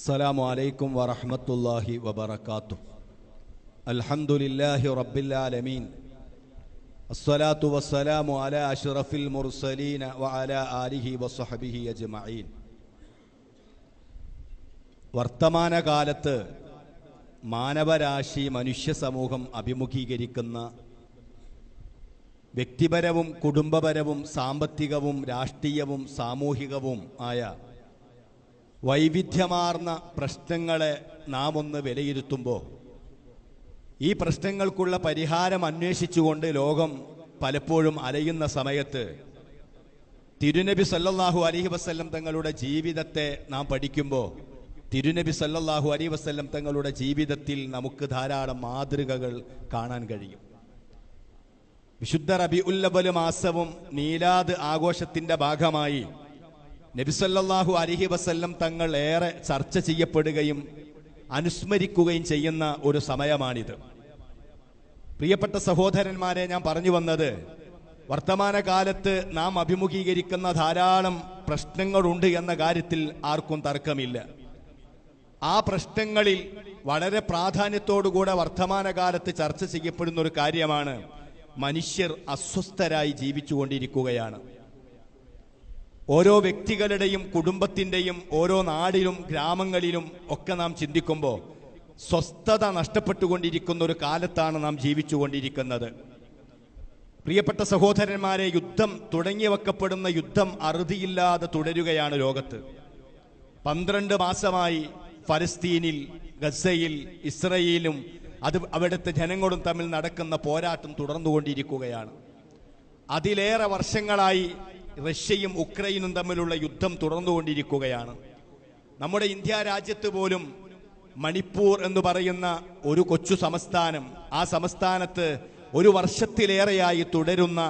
السلام عليكم ورحمة الله وبركاته الحمد لله رب العالمين الصلاة والسلام على أشرف المرسلين وعلى آله وصحبه أجمعين വർത്തമാനകാലത്ത് മാനവരാശി മനുഷ്യ സമൂഹം അഭിമുഖീകരിക്കുന്ന വ്യക്തിപരവും കുടുംബപരവും സാമ്പത്തികവും രാഷ്ട്രീയവും സാമൂഹികവും ആയ വൈവിധ്യമാർന്ന പ്രശ്നങ്ങളെ നാം ഒന്ന് വിലയിരുത്തുമ്പോൾ ഈ പ്രശ്നങ്ങൾക്കുള്ള പരിഹാരം അന്വേഷിച്ചുകൊണ്ട് ലോകം പലപ്പോഴും അലയുന്ന സമയത്ത് തിരുനബി സല്ലല്ലാഹു അലഹി വസ്ല്ലം തങ്ങളുടെ ജീവിതത്തെ നാം പഠിക്കുമ്പോൾ തിരുനബി സല്ലല്ലാഹു അലി വസ്ല്ലം തങ്ങളുടെ ജീവിതത്തിൽ നമുക്ക് ധാരാളം മാതൃകകൾ കാണാൻ കഴിയും. വിശുദ്ധ റബി ഉല്ലബൽ മാസവും നീലാദ് ആഘോഷത്തിന്റെ ഭാഗമായി നബിസല്ലാഹു അലിഹി വസല്ലം തങ്ങൾ ഏറെ ചർച്ച ചെയ്യപ്പെടുകയും അനുസ്മരിക്കുകയും ചെയ്യുന്ന ഒരു സമയമാണിത്. പ്രിയപ്പെട്ട സഹോദരന്മാരെ ഞാൻ പറഞ്ഞു വന്നത് വർത്തമാനകാലത്ത് നാം അഭിമുഖീകരിക്കുന്ന ധാരാളം പ്രശ്നങ്ങളുണ്ട് എന്ന കാര്യത്തിൽ ആർക്കും തർക്കമില്ല. ആ പ്രശ്നങ്ങളിൽ വളരെ പ്രാധാന്യത്തോടുകൂടെ വർത്തമാനകാലത്ത് ചർച്ച ചെയ്യപ്പെടുന്ന ഒരു കാര്യമാണ് മനുഷ്യർ അസ്വസ്ഥരായി ജീവിച്ചുകൊണ്ടിരിക്കുകയാണ്. ഓരോ വ്യക്തികളുടെയും കുടുംബത്തിന്റെയും ഓരോ നാടിലും ഗ്രാമങ്ങളിലും ഒക്കെ നാം ചിന്തിക്കുമ്പോൾ സ്വസ്ഥത നഷ്ടപ്പെട്ടുകൊണ്ടിരിക്കുന്ന ഒരു കാലത്താണ് നാം ജീവിച്ചുകൊണ്ടിരിക്കുന്നത്. പ്രിയപ്പെട്ട സഹോദരന്മാരെ യുദ്ധം തുടങ്ങി വെക്കപ്പെടുന്ന യുദ്ധം അറുതിയില്ലാതെ തുടരുകയാണ് ലോകത്ത്. പന്ത്രണ്ട് മാസമായി ഫലസ്തീനിൽ ഗസയിൽ ഇസ്രയേലും അത് അവിടുത്തെ ജനങ്ങളും തമ്മിൽ നടക്കുന്ന പോരാട്ടം തുടർന്നുകൊണ്ടിരിക്കുകയാണ്. അതിലേറെ വർഷങ്ങളായി റഷ്യയും ഉക്രൈനും തമ്മിലുള്ള യുദ്ധം തുടർന്നുകൊണ്ടിരിക്കുകയാണ്. നമ്മുടെ ഇന്ത്യ രാജ്യത്ത് പോലും മണിപ്പൂർ എന്ന് പറയുന്ന ഒരു കൊച്ചു സംസ്ഥാനം ആ സംസ്ഥാനത്ത് ഒരു വർഷത്തിലേറെയായി തുടരുന്ന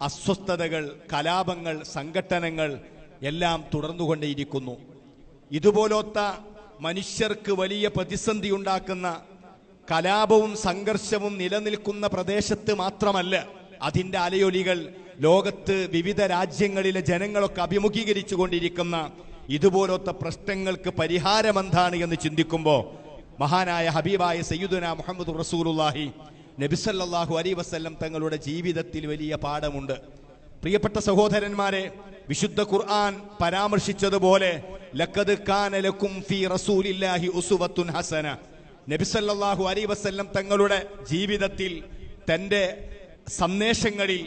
അസ്വസ്ഥതകൾ കലാപങ്ങൾ സംഘട്ടനങ്ങൾ എല്ലാം തുടർന്നുകൊണ്ടേയിരിക്കുന്നു. ഇതുപോലൊത്ത മനുഷ്യർക്ക് വലിയ പ്രതിസന്ധി ഉണ്ടാക്കുന്ന കലാപവും സംഘർഷവും നിലനിൽക്കുന്ന പ്രദേശത്ത് മാത്രമല്ല അതിന്റെ അലയൊലികൾ ലോകത്ത് വിവിധ രാജ്യങ്ങളിലെ ജനങ്ങളൊക്കെ അഭിമുഖീകരിച്ചു കൊണ്ടിരിക്കുന്ന ഇതുപോലത്തെ പ്രശ്നങ്ങൾക്ക് പരിഹാരം എന്താണ് എന്ന് ചിന്തിക്കുമ്പോൾ മഹാനായ ഹബീബായ സയ്യുദന മുഹമ്മദ് റസൂലുല്ലാഹി നബിസല്ലാഹു അലി വസ്ല്ലം തങ്ങളുടെ ജീവിതത്തിൽ വലിയ പാഠമുണ്ട്. പ്രിയപ്പെട്ട സഹോദരന്മാരെ വിശുദ്ധ ഖുർആൻ പരാമർശിച്ചതുപോലെ ഫീ റസൂലില്ലാഹി ഹസന. നബിസല്ലാഹു അലി വസല്ലം തങ്ങളുടെ ജീവിതത്തിൽ തന്റെ സന്ദേശങ്ങളിൽ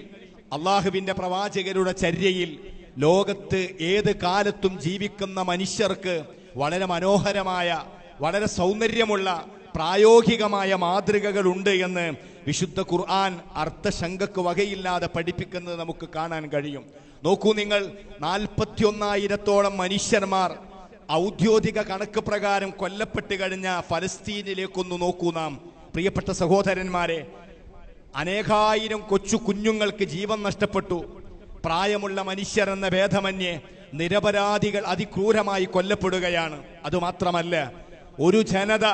അള്ളാഹുവിന്റെ പ്രവാചകരുടെ ചര്യയിൽ ലോകത്ത് ഏത് കാലത്തും ജീവിക്കുന്ന മനുഷ്യർക്ക് വളരെ മനോഹരമായ വളരെ സൗന്ദര്യമുള്ള പ്രായോഗികമായ മാതൃകകളുണ്ട് എന്ന് വിശുദ്ധ ഖുർആൻ അർത്ഥശങ്കക്ക് വകയില്ലാതെ പഠിപ്പിക്കുന്നത് നമുക്ക് കാണാൻ കഴിയും. നോക്കൂ നിങ്ങൾ നാൽപ്പത്തിയൊന്നായിരത്തോളം മനുഷ്യന്മാർ ഔദ്യോഗിക കണക്ക് പ്രകാരം കൊല്ലപ്പെട്ട് കഴിഞ്ഞ ഫലസ്തീനിലേക്കൊന്ന് നോക്കൂ നാം. പ്രിയപ്പെട്ട സഹോദരന്മാരെ അനേകായിരം കൊച്ചു കുഞ്ഞുങ്ങൾക്ക് ജീവൻ നഷ്ടപ്പെട്ടു. പ്രായമുള്ള മനുഷ്യർ എന്ന ഭേദമന്യേ നിരപരാധികൾ അതിക്രൂരമായി കൊല്ലപ്പെടുകയാണ്. അതുമാത്രമല്ല ഒരു ജനത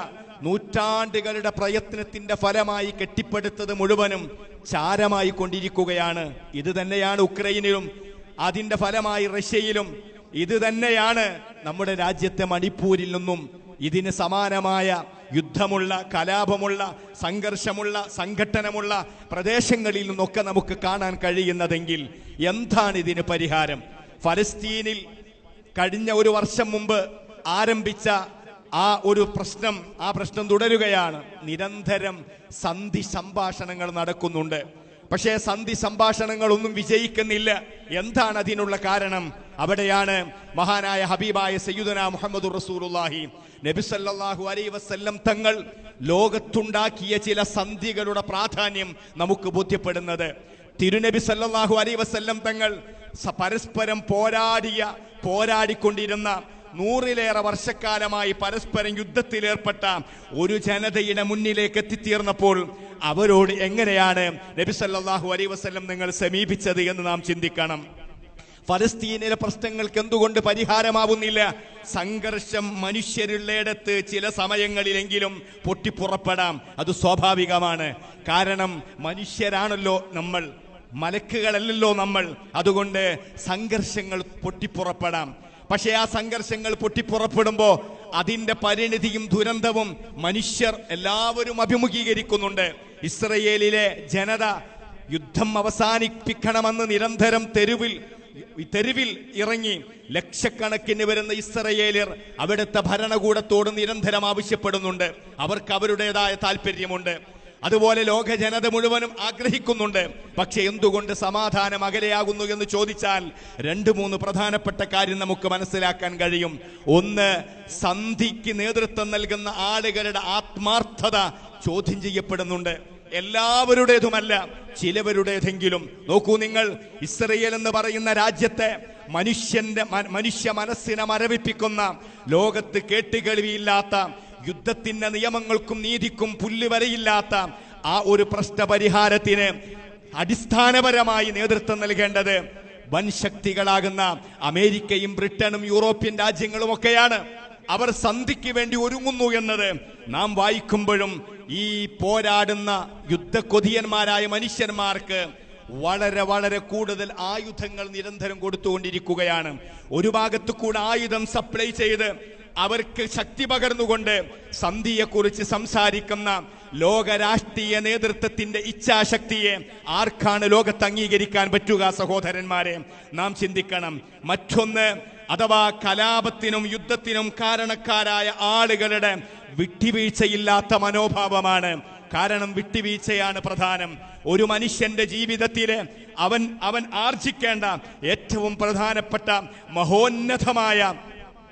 നൂറ്റാണ്ടുകളുടെ പ്രയത്നത്തിന്റെ ഫലമായി കെട്ടിപ്പടുത്തത് മുഴുവനും ചാരമായി കൊണ്ടിരിക്കുകയാണ്. ഇത് തന്നെയാണ് ഉക്രൈനിലും അതിന്റെ ഫലമായി റഷ്യയിലും. ഇത് തന്നെയാണ് നമ്മുടെ രാജ്യത്തെ മണിപ്പൂരിൽ നിന്നും ഇതിന് സമാനമായ യുദ്ധമുള്ള കലാപമുള്ള സംഘർഷമുള്ള സംഘട്ടനമുള്ള പ്രദേശങ്ങളിൽ നിന്നൊക്കെ നമുക്ക് കാണാൻ കഴിയുന്നതെങ്കിൽ എന്താണ് ഇതിന് പരിഹാരം? ഫലസ്തീനിൽ കഴിഞ്ഞ ഒരു വർഷം മുമ്പ് ആരംഭിച്ച ആ ഒരു പ്രശ്നം ആ പ്രശ്നം തുടരുകയാണ്. നിരന്തരം സന്ധി സംഭാഷണങ്ങൾ നടക്കുന്നുണ്ട്. പക്ഷേ സന്ധി സംഭാഷണങ്ങളൊന്നും വിജയിക്കുന്നില്ല. എന്താണ് അതിനുള്ള കാരണം? അവിടെയാണ് മഹാനായ ഹബീബായ സയ്യുദന മുഹമ്മദ് റസൂലുള്ളാഹി. നബി അലൈ വസ്ല്ലം തങ്ങൾ ലോകത്തുണ്ടാക്കിയ ചില സന്ധികളുടെ പ്രാധാന്യം നമുക്ക് ബോധ്യപ്പെടുന്നത്. തിരുനബി സല്ലാഹു അലൈ വസ്ല്ലം തങ്ങൾ പരസ്പരം പോരാടിയ പോരാടിക്കൊണ്ടിരുന്ന നൂറിലേറെ വർഷക്കാലമായി പരസ്പരം യുദ്ധത്തിലേർപ്പെട്ട ഒരു ജനതയുടെ മുന്നിലേക്ക് എത്തിത്തീർന്നപ്പോൾ അവരോട് എങ്ങനെയാണ് നബി അലൈഹി വസല്ലം നിങ്ങൾ സമീപിച്ചത് എന്ന് നാം ചിന്തിക്കണം. ഫലസ്തീനിലെ പ്രശ്നങ്ങൾക്ക് എന്തുകൊണ്ട് പരിഹാരമാവുന്നില്ല? സംഘർഷം മനുഷ്യരുള്ളയിടത്ത് ചില സമയങ്ങളിലെങ്കിലും പൊട്ടിപ്പുറപ്പെടാം. അത് സ്വാഭാവികമാണ്. കാരണം മനുഷ്യരാണല്ലോ നമ്മൾ. മലക്കുകളല്ലല്ലോ നമ്മൾ. അതുകൊണ്ട് സംഘർഷങ്ങൾ പൊട്ടിപ്പുറപ്പെടാം. പക്ഷേ ആ സംഘർഷങ്ങൾ പൊട്ടിപ്പുറപ്പെടുമ്പോൾ അതിന്റെ പരിണിതിയും ദുരന്തവും മനുഷ്യർ എല്ലാവരും അഭിമുഖീകരിക്കുന്നുണ്ട്. ഇസ്രയേലിലെ ജനത യുദ്ധം അവസാനിപ്പിക്കണമെന്ന് നിരന്തരം തെരുവിൽ തെരുവിൽ ഇറങ്ങി ലക്ഷക്കണക്കിന് വരുന്ന ഇസ്രയേലിയർ അവിടുത്തെ ഭരണകൂടത്തോട് നിരന്തരം ആവശ്യപ്പെടുന്നുണ്ട്. അവർക്ക് അവരുടേതായ താല്പര്യമുണ്ട് അതുപോലെ ലോക ജനത മുഴുവനും ആഗ്രഹിക്കുന്നുണ്ട്. പക്ഷെ എന്തുകൊണ്ട് സമാധാനം അകലെയാകുന്നു എന്ന് ചോദിച്ചാൽ രണ്ട് മൂന്ന് പ്രധാനപ്പെട്ട കാര്യം നമുക്ക് മനസ്സിലാക്കാൻ കഴിയും. ഒന്ന് സന്ധിക്ക് നേതൃത്വം നൽകുന്ന ആളുകളുടെ ആത്മാർത്ഥത ചോദ്യം ചെയ്യപ്പെടുന്നുണ്ട്. എല്ലാവരുടേതുമല്ല. ചിലവരുടേതെങ്കിലും. നോക്കൂ നിങ്ങൾ ഇസ്രയേൽ എന്ന് പറയുന്ന രാജ്യത്തെ മനുഷ്യന്റെ മനുഷ്യ മനസ്സിനെ മരവിപ്പിക്കുന്ന ലോകത്ത് കേട്ടുകേൾവിയില്ലാത്ത യുദ്ധത്തിന്റെ നിയമങ്ങൾക്കും നീതിക്കും പുല്ലുവരയില്ലാത്ത ആ ഒരു പ്രശ്നപരിഹാരത്തിന് അടിസ്ഥാനപരമായി നേതൃത്വം നൽകേണ്ടത് വൻ ശക്തികളാകുന്ന അമേരിക്കയും ബ്രിട്ടനും യൂറോപ്യൻ രാജ്യങ്ങളും ഒക്കെയാണ് അവർ സന്ധിക്ക് വേണ്ടി ഒരുങ്ങുന്നു എന്നത് നാം വായിക്കുമ്പോഴും ഈ പോരാടുന്ന യുദ്ധക്കൊതിയന്മാരായ മനുഷ്യന്മാർക്ക് വളരെ വളരെ കൂടുതൽ ആയുധങ്ങൾ നിരന്തരം കൊടുത്തുകൊണ്ടിരിക്കുകയാണ്. ഒരു ഭാഗത്തു കൂടെ ആയുധം സപ്ലൈ ചെയ്ത് അവർക്ക് ശക്തി പകർന്നുകൊണ്ട് സന്ധിയെക്കുറിച്ച് സംസാരിക്കുന്ന ലോക രാഷ്ട്രീയ നേതൃത്വത്തിന്റെ ഇച്ഛാശക്തിയെ ആർക്കാണ് ലോകത്ത് അംഗീകരിക്കാൻ പറ്റുക സഹോദരന്മാരെ? നാം ചിന്തിക്കണം. മറ്റൊന്ന് അഥവാ കലാപത്തിനും യുദ്ധത്തിനും കാരണക്കാരായ ആളുകളുടെ വിട്ടുവീഴ്ചയില്ലാത്ത മനോഭാവമാണ്. കാരണം വിട്ടുവീഴ്ചയാണ് പ്രധാനം. ഒരു മനുഷ്യന്റെ ജീവിതത്തിൽ അവൻ അവൻ ആർജിക്കേണ്ട ഏറ്റവും പ്രധാനപ്പെട്ട മഹോന്നതമായ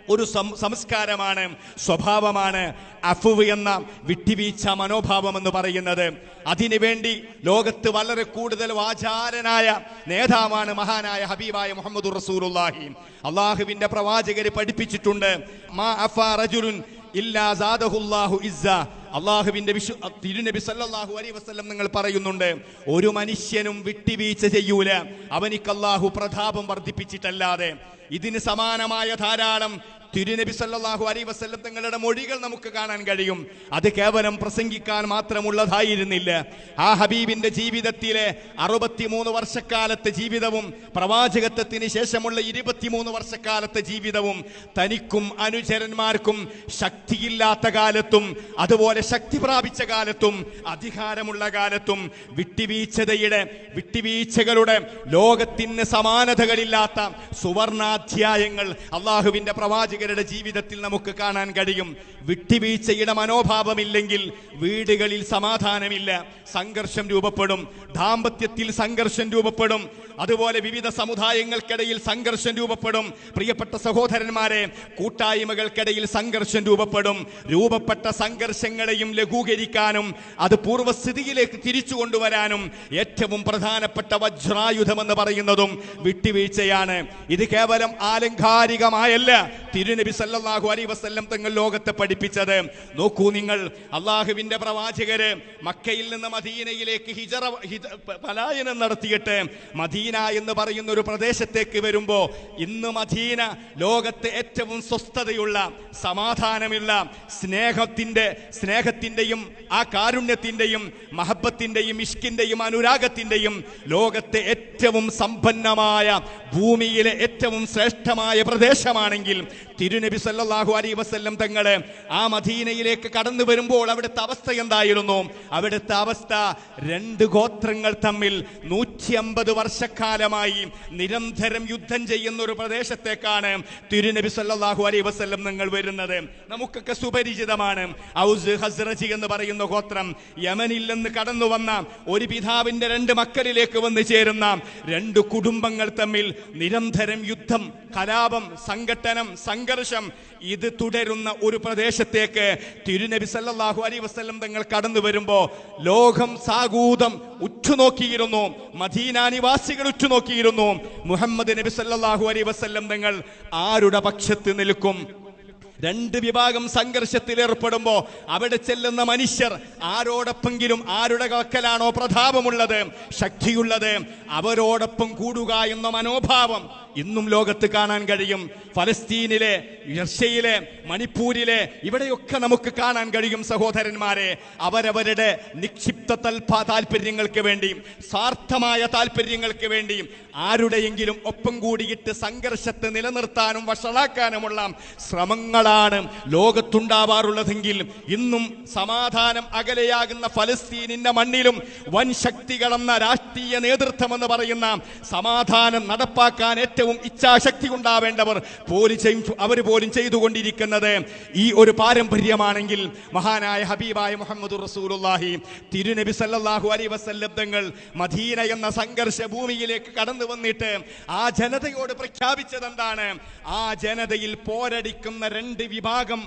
ഒരു സംസ്കാരമാണ് സ്വഭാവമാണ്. അഫുവ് എന്ന വിട്ടുവീഴ്ച മനോഭാവം എന്ന് പറയുന്നത് അതിനുവേണ്ടി ലോകത്ത് വളരെ കൂടുതൽ വാചാരനായ നേതാവാണ് മഹാനായ ഹബീബായ മുഹമ്മദ് റസൂലുള്ളാഹി. അള്ളാഹുവിന്റെ പ്രവാചകര് പഠിപ്പിച്ചിട്ടുണ്ട് മാ അഫാ റജുലുൻ അള്ളാഹുവിന്റെ വിശു തിരുനബി സല്ലല്ലാഹു അലൈഹി വസല്ലം നിങ്ങൾ പറയുന്നുണ്ട് ഒരു മനുഷ്യനും വിട്ടുവീഴ്ച ചെയ്യൂല. അവനിക്ക് പ്രതാപം വർദ്ധിപ്പിച്ചിട്ടല്ലാതെ ഇതിന് സമാനമായ ധാരാളം തിരുനബി സല്ലാഹു അലൈ വസല്ലം തങ്ങളുടെ മൊഴികൾ നമുക്ക് കാണാൻ കഴിയും. അത് കേവലം പ്രസംഗിക്കാൻ മാത്രമുള്ളതായിരുന്നില്ല. ആ ഹബീബിന്റെ ജീവിതത്തിലെ അറുപത്തിമൂന്ന് വർഷക്കാലത്തെ ജീവിതവും പ്രവാചകത്വത്തിന് ശേഷമുള്ള ഇരുപത്തിമൂന്ന് വർഷക്കാലത്തെ ജീവിതവും തനിക്കും അനുചരന്മാർക്കും ശക്തിയില്ലാത്ത കാലത്തും അതുപോലെ ശക്തി പ്രാപിച്ച കാലത്തും അധികാരമുള്ള കാലത്തും വിട്ടുവീഴ്ചതയുടെ വിട്ടുവീഴ്ചകളുടെ ലോകത്തിന് സമാനതകളില്ലാത്ത സുവർണാധ്യായങ്ങൾ അള്ളാഹുവിന്റെ പ്രവാചകരുടെ ജീവിതത്തിൽ നമുക്ക് കാണാൻ കഴിയും. വിട്ടുവീഴ്ചയുടെ മനോഭാവമില്ലെങ്കിൽ വീടുകളിൽ സമാധാനമില്ല. സംഘർഷം രൂപപ്പെടും. ദാമ്പത്യത്തിൽ സംഘർഷം രൂപപ്പെടും. അതുപോലെ വിവിധ സമുദായങ്ങൾക്കിടയിൽ സംഘർഷം രൂപപ്പെടും. പ്രിയപ്പെട്ട സഹോദരന്മാരെ കൂട്ടായ്മകൾക്കിടയിൽ സംഘർഷം രൂപപ്പെടും. രൂപപ്പെട്ട സംഘർഷങ്ങളെയും ലഘൂകരിക്കാനും അത് പൂർവസ്ഥിതിയിലേക്ക് തിരിച്ചു കൊണ്ടുവരാനും ഏറ്റവും പ്രധാനപ്പെട്ട വജ്രായുധമെന്ന് പറയുന്നതും വിട്ടുവീഴ്ചയാണ്. ഇത് കേവലം ആലങ്കാരികമായല്ല. തിരുനബി സല്ലല്ലാഹു അലൈഹി വസല്ലം തങ്ങൾ ലോകത്തെ പഠിപ്പിച്ചത്. നോക്കൂ നിങ്ങൾ അള്ളാഹുവിന്റെ പ്രവാചകര് മക്കയിൽ നിന്ന് മദീനയിലേക്ക് ഹിജറ പലായനം നടത്തിയിട്ട് മദീന എന്ന് പറയുന്ന ഒരു പ്രദേശത്തേക്ക് വരുമ്പോ ഇന്ന് മദീന ലോകത്തെ ഏറ്റവും സ്വസ്ഥതയുള്ള സമാധാനമുള്ള സ്നേഹത്തിന്റെ സ്നേഹത്തിന്റെയും ആ കാരുണ്യത്തിന്റെയും മഹബത്തിന്റെയും ഇഷ്കിന്റെയും അനുരാഗത്തിന്റെയും ലോകത്തെ ഏറ്റവും സമ്പന്നമായ ഭൂമിയിലെ ഏറ്റവും ശ്രേഷ്ഠമായ പ്രദേശമാണെങ്കിൽ തിരുനബി സല്ലാഹു അലൈഹി വസല്ലം തങ്ങൾ ആ മദീനയിലേക്ക് കടന്നു വരുമ്പോൾ അവിടുത്തെ അവസ്ഥ എന്തായിരുന്നു? അവിടുത്തെ അവസ്ഥ രണ്ട് ഗോത്രങ്ങൾ തമ്മിൽ നൂറ്റി അമ്പത് വർഷക്കാലമായി നിരന്തരം യുദ്ധം ചെയ്യുന്ന ഒരു പ്രദേശത്തേക്കാണ് തിരുനബി സല്ലാഹു അലൈഹി വസല്ലം നിങ്ങൾ വരുന്നത്. നമുക്കൊക്കെ സുപരിചിതമാണ്. ഔസ് ഹസ്രജി എന്ന് പറയുന്ന ഗോത്രം യമനിൽ നിന്ന് കടന്നു വന്ന ഒരു പിതാവിന്റെ രണ്ട് മക്കളിലേക്ക് വന്നു ചേരുന്ന രണ്ട് കുടുംബങ്ങൾ തമ്മിൽ നിരന്തരം യുദ്ധം കലാപം സംഘട്ടനം സംഘർഷം ഇത് തുടരുന്ന ഒരു പ്രദേശത്തേക്ക് തിരുനബി സല്ലാഹു അലൈഹി വസ്ലം തങ്ങൾ കടന്നു വരുമ്പോ ലോകം സാഗൂതം ഉറ്റുനോക്കിയിരുന്നു. മദീനാനിവാസികൾ ഉറ്റുനോക്കിയിരുന്നു. മുഹമ്മദ് നബി സല്ലാഹു അലൈഹി വസല്ലം തങ്ങൾ ആരുടെ പക്ഷത്ത് നിൽക്കും? രണ്ട് വിഭാഗം സംഘർഷത്തിൽ ഏർപ്പെടുമ്പോ അവിടെ ചെല്ലുന്ന മനുഷ്യർ ആരോടൊപ്പെങ്കിലും ആരുടെ കക്കലാണോ പ്രതാപമുള്ളത് ശക്തിയുള്ളത്? അവരോടൊപ്പം കൂടുക എന്ന മനോഭാവം. ഇന്നും ലോകത്ത് കാണാൻ കഴിയും. ഫലസ്തീനിലെ റഷ്യയിലെ മണിപ്പൂരിലെ ഇവിടെയൊക്കെ നമുക്ക് കാണാൻ കഴിയും സഹോദരന്മാരെ. അവരവരുടെ നിക്ഷിപ്ത താല്പര്യങ്ങൾക്ക് വേണ്ടിയും സ്വാർത്ഥമായ താല്പര്യങ്ങൾക്ക് വേണ്ടിയും ആരുടെയെങ്കിലും ഒപ്പം കൂടിയിട്ട് സംഘർഷത്തെ നിലനിർത്താനും വഷളാക്കാനുമുള്ള ശ്രമങ്ങളാണ് ലോകത്തുണ്ടാവാറുള്ളതെങ്കിൽ ഇന്നും സമാധാനം അകലെയാകുന്ന ഫലസ്തീനിന്റെ മണ്ണിലും വൻ ശക്തികളെന്ന രാഷ്ട്രീയ നേതൃത്വം എന്ന് പറയുന്ന സമാധാനം നടപ്പാക്കാൻ ഏറ്റവും ഇച്ഛാശക്തി ഉണ്ടാവേണ്ടവർ പോലും അവർ പോലും ചെയ്തുകൊണ്ടിരിക്കുന്നത്. ഈ ഒരു പാരമ്പര്യമാണെങ്കിൽ മഹാനായ ഹബീബായ മുഹമ്മദ് റസൂലുല്ലാഹി തിരുനബി സല്ലല്ലാഹു അലൈഹി വസല്ലം തങ്ങൾ മദീന എന്ന സംഘർഷ ഭൂമിയിലേക്ക് കടന്നു വന്നിട്ട് ആ ജനതയോട് പ്രഖ്യാപിച്ചത് എന്താണ് ആ ജനതയിൽ പോരടിക്കുന്ന രണ്ട് വിഭാഗം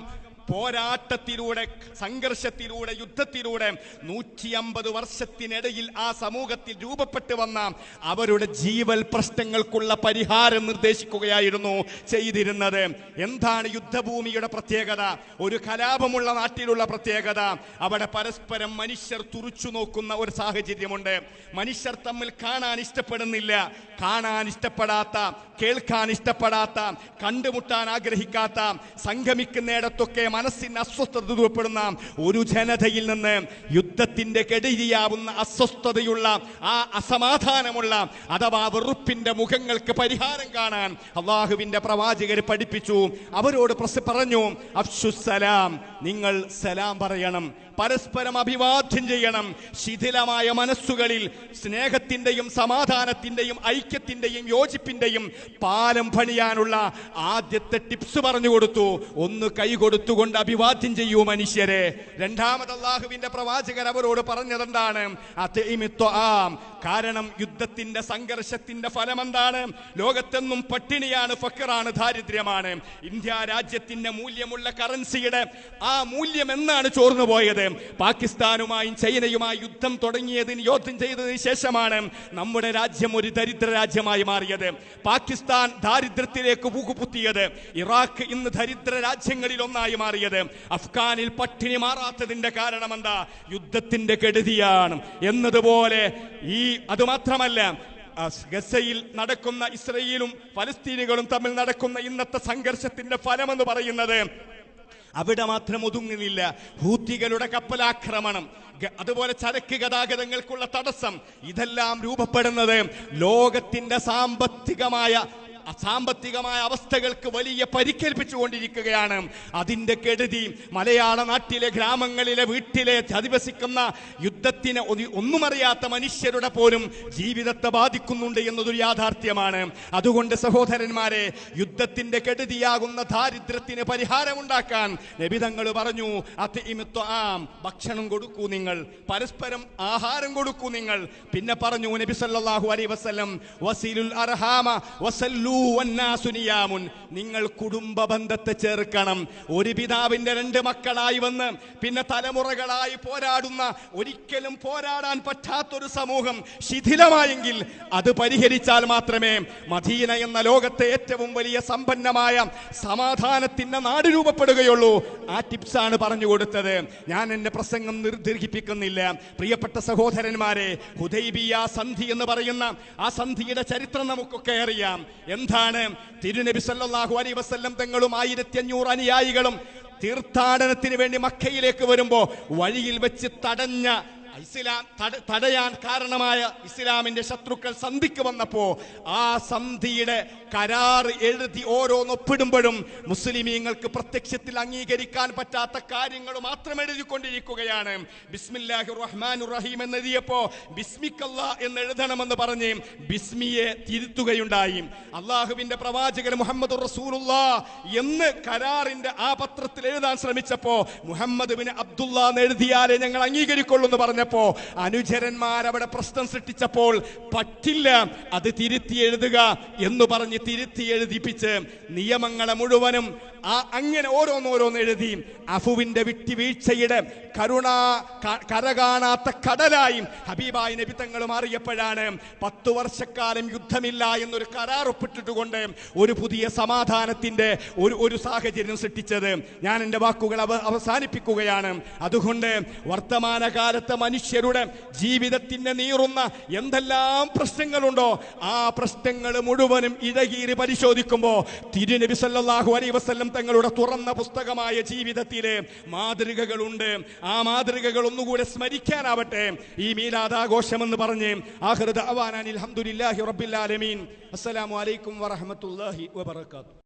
പോരാട്ടത്തിലൂടെ സംഘർഷത്തിലൂടെ യുദ്ധത്തിലൂടെ നൂറ്റി അമ്പത് വർഷത്തിനിടയിൽ ആ സമൂഹത്തിൽ രൂപപ്പെട്ടു വന്ന അവരുടെ ജീവൽ പ്രശ്നങ്ങൾക്കുള്ള പരിഹാരം നിർദ്ദേശിക്കുകയായിരുന്നു ചെയ്തിരുന്നത്. എന്താണ് യുദ്ധഭൂമിയുടെ പ്രത്യേകത? ഒരു കലാപമുള്ള നാട്ടിലുള്ള പ്രത്യേകത. അവിടെ പരസ്പരം മനുഷ്യർ തുറച്ചു നോക്കുന്ന ഒരു സാഹചര്യമുണ്ട്. മനുഷ്യർ തമ്മിൽ കാണാൻ ഇഷ്ടപ്പെടുന്നില്ല. കാണാൻ ഇഷ്ടപ്പെടാത്ത കേൾക്കാൻ ഇഷ്ടപ്പെടാത്ത കണ്ടുമുട്ടാൻ ആഗ്രഹിക്കാത്ത സംഗമിക്കുന്നിടത്തൊക്കെ മനസ്സിന് അസ്വസ്ഥത രൂപപ്പെടുന്ന ഒരു ജനതയിൽ നിന്ന് യുദ്ധത്തിന്റെ കെടുതിയാവുന്ന അസ്വസ്ഥതയുള്ള ആ അസമാധാനമുള്ള അഥവാ വെറുപ്പിന്റെ മുഖങ്ങൾക്ക് പരിഹാരം കാണാൻ അള്ളാഹുവിന്റെ പ്രവാചകർ പഠിപ്പിച്ചു. അവരോട് പറഞ്ഞു അഫ്ഷുസലാം നിങ്ങൾ സലാം പറയണം പരസ്പരം അഭിവാദ്യം ചെയ്യണം. ശിഥിലമായ മനസ്സുകളിൽ സ്നേഹത്തിന്റെയും സമാധാനത്തിന്റെയും ഐക്യത്തിന്റെയും യോജിപ്പിന്റെയും പാലം പണിയാനുള്ള ആദ്യത്തെ ടിപ്സ് പറഞ്ഞു കൊടുത്തു. ഒന്ന് കൈ കൊടുത്തുകൊണ്ട് അഭിവാദ്യം ചെയ്യൂ മനുഷ്യരെ. രണ്ടാമത് അള്ളാഹുവിന്റെ പ്രവാചകർ അവരോട് പറഞ്ഞതെന്താണ്? കാരണം യുദ്ധത്തിന്റെ സംഘർഷത്തിന്റെ ഫലം എന്താണ് ലോകത്തെന്നും പട്ടിണിയാണ് ഫക്കറാണ് ദാരിദ്ര്യമാണ്. ഇന്ത്യ രാജ്യത്തിന്റെ മൂല്യമുള്ള കറൻസിയുടെ ആ മൂല്യം എന്നാണ് ചോർന്നു പോയത്. പാകിസ്ഥാനുമായും ചൈനയുമായി യുദ്ധം തുടങ്ങിയതിന് യോദ്ധം ചെയ്തതിന് ശേഷമാണ് നമ്മുടെ രാജ്യം ഒരു ദരിദ്ര രാജ്യമായി മാറിയത്. പാകിസ്ഥാൻ ദാരിദ്ര്യത്തിലേക്ക് പൂക്കുപുത്തിയത് ഇറാഖ് ഇന്ന് ദരിദ്ര രാജ്യങ്ങളിൽ ഒന്നായി മാറിയത്. അഫ്ഗാനിൽ പട്ടിണി മാറാത്തതിന്റെ കാരണം എന്താ യുദ്ധത്തിന്റെ കെടുതിയാണ്. എന്നതുപോലെ ഈ അതുമാത്രമല്ല ഗസയിൽ നടക്കുന്ന ഇസ്രയേലും ഫലസ്തീനുകളും തമ്മിൽ നടക്കുന്ന ഇന്നത്തെ സംഘർഷത്തിന്റെ ഫലമെന്ന് പറയുന്നത് അവിടെ മാത്രം ഒതുങ്ങുന്നില്ല. ഹൂത്തികളുടെ കപ്പലാക്രമണം അതുപോലെ ചരക്ക് ഗതാഗതങ്ങൾക്കുള്ള തടസ്സം ഇതെല്ലാം രൂപപ്പെടുന്നത് ലോകത്തിന്റെ സാമ്പത്തികമായ സാമ്പത്തികമായ അവസ്ഥകൾക്ക് വലിയ പരിക്കേൽപ്പിച്ചുകൊണ്ടിരിക്കുകയാണ്. അതിന്റെ കെടുതി മലയാള നാട്ടിലെ ഗ്രാമങ്ങളിലെ വീട്ടിലെ അധിവസിക്കുന്ന യുദ്ധത്തിന് ഒന്നുമറിയാത്ത മനുഷ്യരുടെ പോലും ജീവിതത്തെ ബാധിക്കുന്നുണ്ട് എന്നതൊരു യാഥാർത്ഥ്യമാണ്. അതുകൊണ്ട് സഹോദരന്മാരെ യുദ്ധത്തിന്റെ കെടുതിയാകുന്ന ദാരിദ്ര്യത്തിന് പരിഹാരമുണ്ടാക്കാൻ നബിതങ്ങൾ പറഞ്ഞു ആം ഭക്ഷണം കൊടുക്കൂ നിങ്ങൾ പരസ്പരം ആഹാരം കൊടുക്കൂ നിങ്ങൾ. പിന്നെ പറഞ്ഞു നബി സല്ലല്ലാഹു അലൈഹി വസല്ലം വസീലുൽ അർഹാമ വസല്ലു നിങ്ങൾ കുടുംബ ബന്ധത്തെ ചേർക്കണം. ഒരു പിതാവിന്റെ രണ്ട് മക്കളായി വന്ന് പിന്നെ തലമുറകളായി പോരാടുന്ന ഒരിക്കലും പോരാടാൻ പറ്റാത്തൊരു സമൂഹം ശിഥിലമായെങ്കിൽ അത് പരിഹരിച്ചാൽ മാത്രമേ മദീന എന്ന ലോകത്തെ ഏറ്റവും വലിയ സമ്പന്നമായ സമാധാനത്തിന്റെ നാട് രൂപപ്പെടുകയുള്ളൂ. ആ ടിപ്സാണ് പറഞ്ഞു കൊടുത്തത്. ഞാൻ എന്റെ പ്രസംഗം നിർദ്ദീർഘിപ്പിക്കുന്നില്ല പ്രിയപ്പെട്ട സഹോദരന്മാരെ ഹുദൈബിയ സന്ധി എന്ന് പറയുന്ന ആ സന്ധിയുടെ ചരിത്രം നമുക്കൊക്കെ അറിയാം. എന്താണ്? തിരുനബി സല്ലാഹു അലൈഹി വസ്ല്ലം തങ്ങളും ആയിരത്തി അഞ്ഞൂറ് അനുയായികളും തീർത്ഥാടനത്തിന് വേണ്ടി മക്കയിലേക്ക് വരുമ്പോ വഴിയിൽ വെച്ച് തടഞ്ഞ ഇസ്ലാം. തടയാൻ കാരണമായ ഇസ്ലാമിന്റെ ശത്രുക്കൾ സന്ധിക്ക് വന്നപ്പോ ആ സന്ധിയുടെ കരാർ എഴുതി ഓരോന്നൊപ്പിടുമ്പോഴും മുസ്ലിമീങ്ങൾക്ക് പ്രത്യക്ഷത്തിൽ അംഗീകരിക്കാൻ പറ്റാത്ത കാര്യങ്ങൾ മാത്രം എഴുതിക്കൊണ്ടിരിക്കുകയാണ്. ബിസ്മില്ലാഹി റഹ്മാൻ റഹീം എന്ന് എഴുതിയപ്പോ ബിസ്മിക്കല്ല എന്ന് എഴുതണമെന്ന് പറഞ്ഞ് ബിസ്മിയെ തിരുത്തുകയുണ്ടായി. അള്ളാഹുവിന്റെ പ്രവാചകൻ മുഹമ്മദ് റസൂലുള്ള എന്ന് കരാറിന്റെ ആ പത്രത്തിൽ എഴുതാൻ ശ്രമിച്ചപ്പോ മുഹമ്മദ് ബിൻ അബ്ദുള്ള എഴുതിയാലേ ഞങ്ങൾ അംഗീകരിക്കുള്ളൂ എന്ന് പറഞ്ഞപ്പോ അനുചരന്മാർ അവിടെ പ്രശ്നം സൃഷ്ടിച്ചപ്പോൾ പറ്റില്ല അത് തിരുത്തി എഴുതുക എന്ന് പറഞ്ഞ് തിരുത്തി എഴുതിപ്പിച്ച് നിയമങ്ങളെ മുഴുവനും ആ അങ്ങനെ ഓരോന്നോരോന്ന് എഴുതി അഫുവിന്റെ വിട്ടുവീഴ്ചയുടെ കരുണാ കര കാണാത്ത കടലായും ഹബീബായി നബി തങ്ങൾ മാറിയപ്പോഴാണ് പത്ത് വർഷക്കാലം യുദ്ധമില്ല എന്നൊരു കരാർ ഒപ്പിട്ടിട്ടുകൊണ്ട് ഒരു പുതിയ സമാധാനത്തിന്റെ ഒരു ഒരു സാഹചര്യം സൃഷ്ടിച്ചത്. ഞാൻ എന്റെ വാക്കുകൾ അവസാനിപ്പിക്കുകയാണ്. അതുകൊണ്ട് വർത്തമാനകാലത്തെ മനുഷ്യരുടെ ജീവിതത്തിന് നീറുന്ന എന്തെല്ലാം പ്രശ്നങ്ങളുണ്ടോ ആ പ്രശ്നങ്ങൾ മുഴുവനും ഇഴകീറി പരിശോധിക്കുമ്പോൾ തിരുനബി അലൈഹി വസല്ലം തങ്ങളുടെ തുറന്ന പുസ്തകമായ ജീവിതത്തിലെ മാതൃകകളുണ്ട്. ആ മാതൃകകൾ ഒന്നുകൂടെ സ്മരിക്കാനാവട്ടെ. ഈ മീലാദാഘോഷം എന്ന് പറഞ്ഞ് ആഹൃദ അവാനാൻ അൽഹംദുലില്ലാഹി റബ്ബിൽ ആലമീൻ. അസ്സലാമു അലൈക്കും വറഹ്മത്തുള്ളാഹി വബറകാതുഹു.